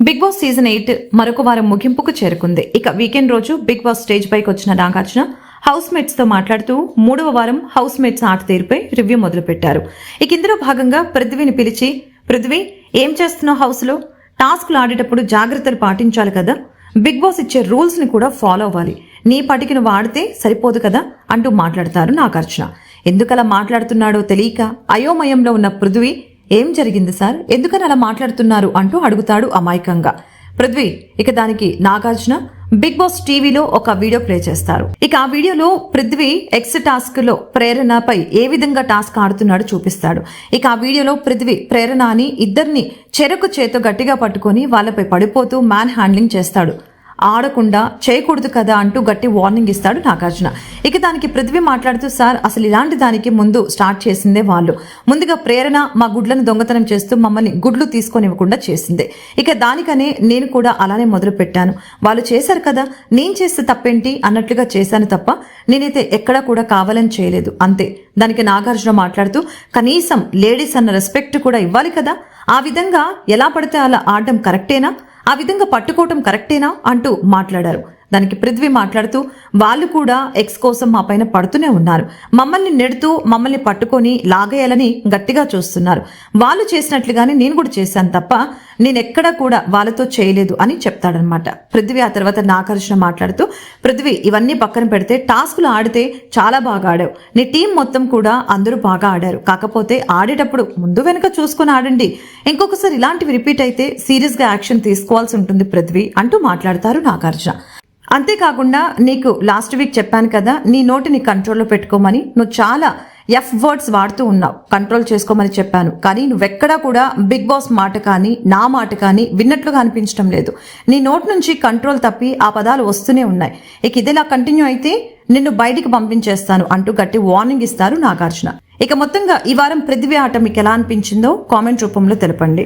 Big boss season eight మరొక వారం ముగింపుకు చేరుకుంది. ఇక వీకెండ్ రోజు బిగ్ బాస్ స్టేజ్ పైకి వచ్చిన నాగార్జున హౌస్ మేట్స్తో మాట్లాడుతూ మూడవ వారం హౌస్ మేట్స్ ఆట తీరుపై రివ్యూ మొదలుపెట్టారు. ఇక ఇందులో భాగంగా పృథ్వీని పిలిచి పృథ్వీ ఏం చేస్తున్నావు హౌస్లో? టాస్క్లు ఆడేటప్పుడు జాగ్రత్తలు పాటించాలి కదా. బిగ్ బాస్ ఇచ్చే రూల్స్ని కూడా ఫాలో అవ్వాలి. నీ పటికి నువ్వు ఆడితే సరిపోదు కదా అంటూ మాట్లాడతారు నాగార్జున. ఎందుకలా మాట్లాడుతున్నాడో తెలియక అయోమయంలో ఉన్న పృథ్వీ ఏం జరిగింది సార్? ఎందుకని అలా మాట్లాడుతున్నారు? అంటూ అడుగుతాడు అమాయకంగా. పృథ్వీ ఇక దానికి నాగార్జున బిగ్ బాస్ టీవీలో ఒక వీడియో ప్లే చేస్తారు. ఇక ఆ వీడియోలో పృథ్వీ ఎక్స్ టాస్క్లో ప్రేరణపై ఏ విధంగా టాస్క్ ఆడుతున్నాడో చూపిస్తాడు. ఇక ఆ వీడియోలో పృథ్వీ ప్రేరణ అని ఇద్దరిని చెరకు చేతో గట్టిగా పట్టుకొని వాళ్ళపై పడిపోతూ మ్యాన్ హ్యాండ్లింగ్ చేస్తాడు. ఆడకుండా చేయకూడదు కదా అంటూ గట్టి వార్నింగ్ ఇస్తాడు నాగార్జున. ఇక దానికి పృథ్వీ మాట్లాడుతూ సార్ అసలు ఇలాంటి దానికి ముందు స్టార్ట్ చేసిందే వాళ్ళు. ముందుగా ప్రేరణ మా గుడ్లను దొంగతనం చేస్తూ మమ్మల్ని గుడ్లు తీసుకొనివ్వకుండా చేసిందే. ఇక దానికనే నేను కూడా అలానే మొదలు పెట్టాను వాళ్ళు చేశారు కదా నేను చేస్తే తప్పేంటి? అన్నట్లుగా చేశాను తప్ప నేనైతే ఎక్కడా కూడా కావాలని చేయలేదు. అంతే. దానికి నాగార్జున మాట్లాడుతూ కనీసం లేడీస్ అన్న రెస్పెక్ట్ కూడా ఇవ్వాలి కదా? ఆ విధంగా ఎలా పడితే అలా ఆడడం కరెక్టేనా? ఆ విధంగా పట్టుకోవటం కరెక్టేనా అంటూ మాట్లాడారు. దానికి పృథ్వీ మాట్లాడుతూ వాళ్ళు కూడా ఎక్స్ కోసం మా పైన పడుతూనే ఉన్నారు. మమ్మల్ని నెడుతూ మమ్మల్ని పట్టుకొని లాగేయాలని గట్టిగా చూస్తున్నారు. వాళ్ళు చేసినట్లుగానే నేను కూడా చేశాను తప్ప నేను ఎక్కడా కూడా వాళ్ళతో చేయలేదు అని చెప్తాడనమాట పృథ్వీ ఆ తర్వాత నాగార్జున మాట్లాడుతూ పృథ్వీ ఇవన్నీ పక్కన పెడితే టాస్కులు ఆడితే చాలా బాగా ఆడావు. నీ టీం మొత్తం కూడా అందరూ బాగా ఆడారు. కాకపోతే ఆడేటప్పుడు ముందు వెనుక చూసుకొని ఆడండి. ఇంకొకసారి ఇలాంటివి రిపీట్ అయితే సీరియస్గా యాక్షన్ తీసుకోవాల్సి ఉంటుంది పృథ్వీ అంటూ మాట్లాడతారు నాగార్జున. అంతేకాకుండా నీకు లాస్ట్ వీక్ చెప్పాను కదా నీ నోటిని కంట్రోల్లో పెట్టుకోమని నువ్వు చాలా ఎఫ్ వర్డ్స్ వాడుతూ ఉన్నావు. కంట్రోల్ చేసుకోమని చెప్పాను. కానీ నువ్వెక్కడా కూడా బిగ్ బాస్ మాట కానీ నా మాట కానీ విన్నట్లుగా అనిపించడం లేదు. నీ నోటి నుంచి కంట్రోల్ తప్పి ఆ పదాలు వస్తూనే ఉన్నాయి. ఇక ఇదేలా కంటిన్యూ అయితే నిన్ను బయటికి పంపించేస్తాను అంటూ గట్టి వార్నింగ్ ఇస్తారు నాగార్జున. ఇక మొత్తంగా ఈ వారం పృథ్వీ ఆట మీకు ఎలా అనిపించిందో కామెంట్ రూపంలో తెలపండి.